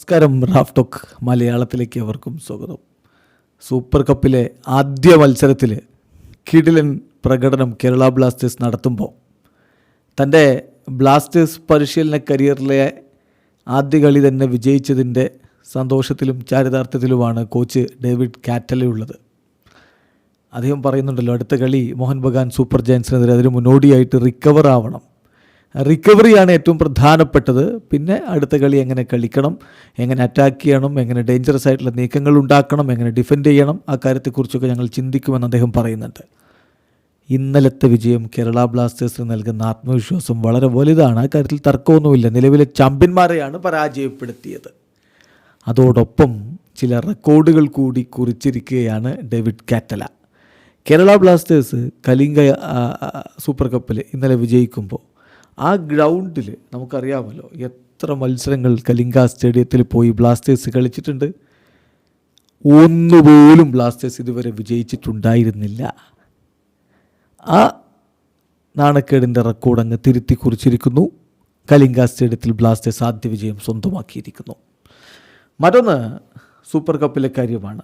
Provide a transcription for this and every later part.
നമസ്കാരം Raf talk മലയാളത്തിലേക്ക് അവർക്കും സ്വാഗതം. സൂപ്പർ കപ്പിലെ ആദ്യ മത്സരത്തിൽ കിഡിലൻ പ്രകടനം കേരള ബ്ലാസ്റ്റേഴ്സ് നടത്തുമ്പോൾ തന്റെ ബ്ലാസ്റ്റേഴ്സ് പരിശീലന കരിയറിലെ ആദ്യ കളി തന്നെ വിജയിച്ചതിന്റെ സന്തോഷത്തിലും ചാരിതാർത്ഥ്യത്തിലുമാണ് കോച്ച് ഡേവിഡ് കാറ്റലയുള്ളത് അദ്ദേഹം പറയുന്നുണ്ടല്ലോ അടുത്ത കളി മോഹൻ ബഗാൻ സൂപ്പർ ജയൻസിനെതിരെ അതിന് മുന്നോടിയായിട്ട് റിക്കവർ ആവണം. റിക്കവറിയാണ് ഏറ്റവും പ്രധാനപ്പെട്ടത്. പിന്നെ അടുത്ത കളി എങ്ങനെ കളിക്കണം എങ്ങനെ അറ്റാക്ക് ചെയ്യണം എങ്ങനെ ഡേഞ്ചറസ് ആയിട്ടുള്ള നീക്കങ്ങൾ ഉണ്ടാക്കണം എങ്ങനെ ഡിഫെൻഡ് ചെയ്യണം ആ കാര്യത്തെക്കുറിച്ചൊക്കെ ഞങ്ങൾ ചിന്തിക്കുമെന്ന് അദ്ദേഹം പറയുന്നുണ്ട്. ഇന്നലത്തെ വിജയം കേരള ബ്ലാസ്റ്റേഴ്സിന് നൽകുന്ന ആത്മവിശ്വാസം വളരെ വലുതാണ്. ആ കാര്യത്തിൽ തർക്കമൊന്നുമില്ല. നിലവിലെ ചാമ്പ്യന്മാരെയാണ് പരാജയപ്പെടുത്തിയത്. അതോടൊപ്പം ചില റെക്കോർഡുകൾ കൂടി കുറിച്ചിരിക്കുകയാണ് David Catala. Kerala Blasters Kalinga super കപ്പിൽ ഇന്നലെ വിജയിക്കുമ്പോൾ ആ ഗ്രൗണ്ടിൽ നമുക്കറിയാമല്ലോ എത്ര മത്സരങ്ങൾ കലിംഗ സ്റ്റേഡിയത്തിൽ പോയി ബ്ലാസ്റ്റേഴ്സ് കളിച്ചിട്ടുണ്ട്. ഒന്നുപോലും ബ്ലാസ്റ്റേഴ്സ് ഇതുവരെ വിജയിച്ചിട്ടുണ്ടായിരുന്നില്ല. ആ നാണക്കേടിന്റെ റെക്കോർഡ് അങ്ങ് തിരുത്തി കുറിച്ചിരിക്കുന്നു കലിംഗ സ്റ്റേഡിയത്തിൽ ബ്ലാസ്റ്റേഴ്സ് ആദ്യ വിജയം സ്വന്തമാക്കിയിരിക്കുന്നു. മറ്റൊന്ന് സൂപ്പർ കപ്പിലെ കാര്യമാണ്.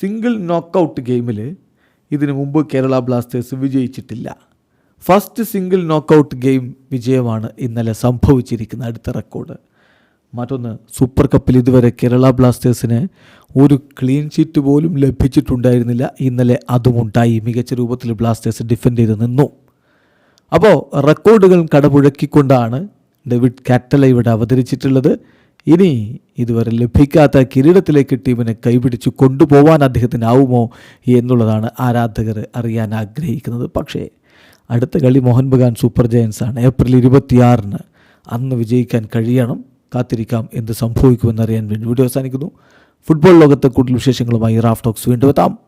സിംഗിൾ നോക്കൗട്ട് ഗെയിമിൽ ഇതിനു മുമ്പ് കേരള ബ്ലാസ്റ്റേഴ്സ് വിജയിച്ചിട്ടില്ല. ഫസ്റ്റ് സിംഗിൾ നോക്കൗട്ട് ഗെയിം വിജയമാണ് ഇന്നലെ സംഭവിച്ചിരിക്കുന്ന അടുത്ത റെക്കോർഡ് മറ്റൊന്ന് സൂപ്പർ കപ്പിൽ ഇതുവരെ കേരള ബ്ലാസ്റ്റേഴ്സിന് ഒരു ക്ലീൻ ഷീറ്റ് പോലും ലഭിച്ചിട്ടുണ്ടായിരുന്നില്ല. ഇന്നലെ അതുമുണ്ടായി. മികച്ച രൂപത്തിൽ ബ്ലാസ്റ്റേഴ്സ് ഡിഫെൻഡ് ചെയ്ത് നിന്നു. അപ്പോൾ റെക്കോർഡുകൾ കടപുഴക്കിക്കൊണ്ടാണ് ഡേവിഡ് കാറ്റല ഇവിടെ അവതരിച്ചിട്ടുള്ളത്. ഇനി ഇതുവരെ ലഭിക്കാത്ത കിരീടത്തിലേക്ക് ടീമിനെ കൈപിടിച്ച് കൊണ്ടുപോകാൻ അദ്ദേഹത്തിനാവുമോ എന്നുള്ളതാണ് ആരാധകർ അറിയാൻ ആഗ്രഹിക്കുന്നത്. പക്ഷേ അടുത്ത കളി മോഹൻ ബഗാൻ സൂപ്പർ ജയൻസ് ആണ്. ഏപ്രിൽ ഇരുപത്തിയാറിന് അന്ന് വിജയിക്കാൻ കഴിയണം. കാത്തിരിക്കാം എന്ത് സംഭവിക്കുമെന്നറിയാൻ വേണ്ടി വീഡിയോ അവസാനിക്കുന്നു. ഫുട്ബോൾ ലോകത്തെ കൂടുതൽ വിശേഷങ്ങളുമായി റാഫ് ടോക്സ് വീണ്ടും എത്താം.